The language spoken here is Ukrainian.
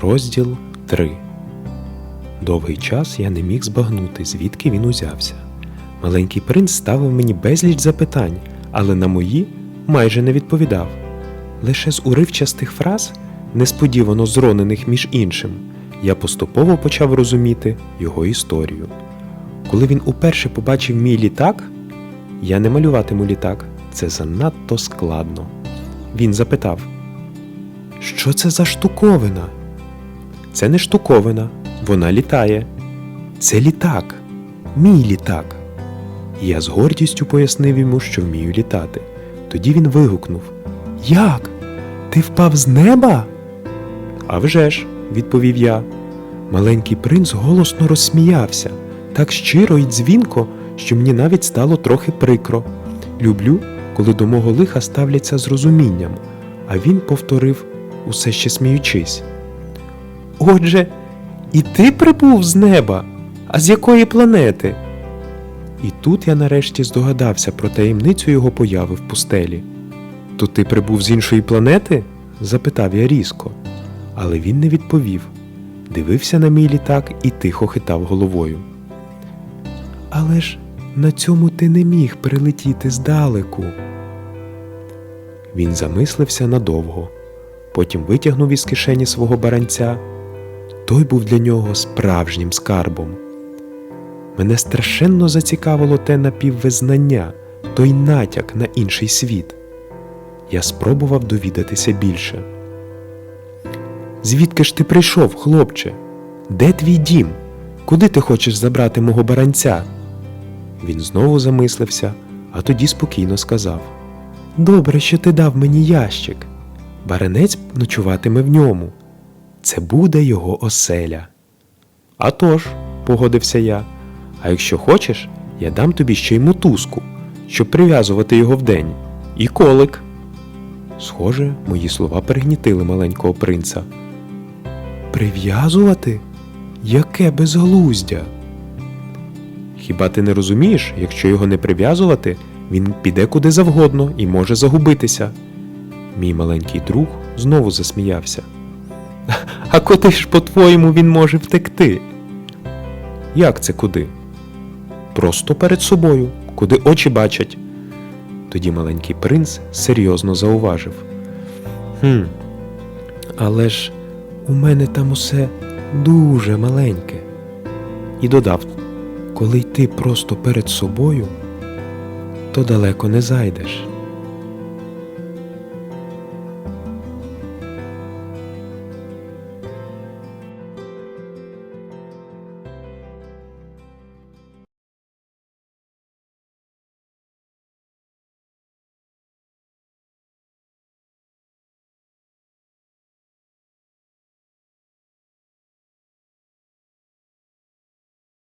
Розділ 3 Довгий час я не міг збагнути, звідки він узявся. Маленький принц ставив мені безліч запитань, але на мої майже не відповідав. Лише з уривчастих фраз, несподівано зронених між іншим, я поступово почав розуміти його історію. Коли він уперше побачив мій літак, я не малюватиму літак, це занадто складно. Він запитав: Що це за штуковина? Це не штуковина, вона літає. Це літак, мій літак. І я з гордістю пояснив йому, що вмію літати. Тоді він вигукнув: Як? Ти впав з неба? «А вже ж», – відповів я. Маленький принц голосно розсміявся, так щиро і дзвінко, що мені навіть стало трохи прикро. Люблю, коли до мого лиха ставляться з розумінням, а він повторив, усе ще сміючись. Отже, і ти прибув з неба? А з якої планети? І тут я нарешті здогадався про таємницю його появи в пустелі. То ти прибув з іншої планети? запитав я різко. Але він не відповів, дивився на мій літак і тихо хитав головою. Але ж на цьому ти не міг прилетіти здалеку. Він замислився надовго, потім витягнув із кишені свого баранця. Той був для нього справжнім скарбом. Мене страшенно зацікавило те напіввизнання, той натяк на інший світ. Я спробував довідатися більше. Звідки ж ти прийшов, хлопче? Де твій дім? Куди ти хочеш забрати мого баранця? Він знову замислився, а тоді спокійно сказав: Добре, що ти дав мені ящик. Баранець ночуватиме в ньому. Це буде його оселя. «А тож», – погодився я. А якщо хочеш, я дам тобі ще й мотузку, щоб прив'язувати його вдень, і колик. Схоже, мої слова перегнітили маленького принца. Прив'язувати? Яке безглуздя. Хіба ти не розумієш, якщо його не прив'язувати, він піде куди завгодно і може загубитися. Мій маленький друг знову засміявся. А куди ж, по-твоєму, він може втекти? Як це куди? Просто перед собою, куди очі бачать. Тоді маленький принц серйозно зауважив. Хм, але ж у мене там усе дуже маленьке. І додав, коли йти просто перед собою, то далеко не зайдеш.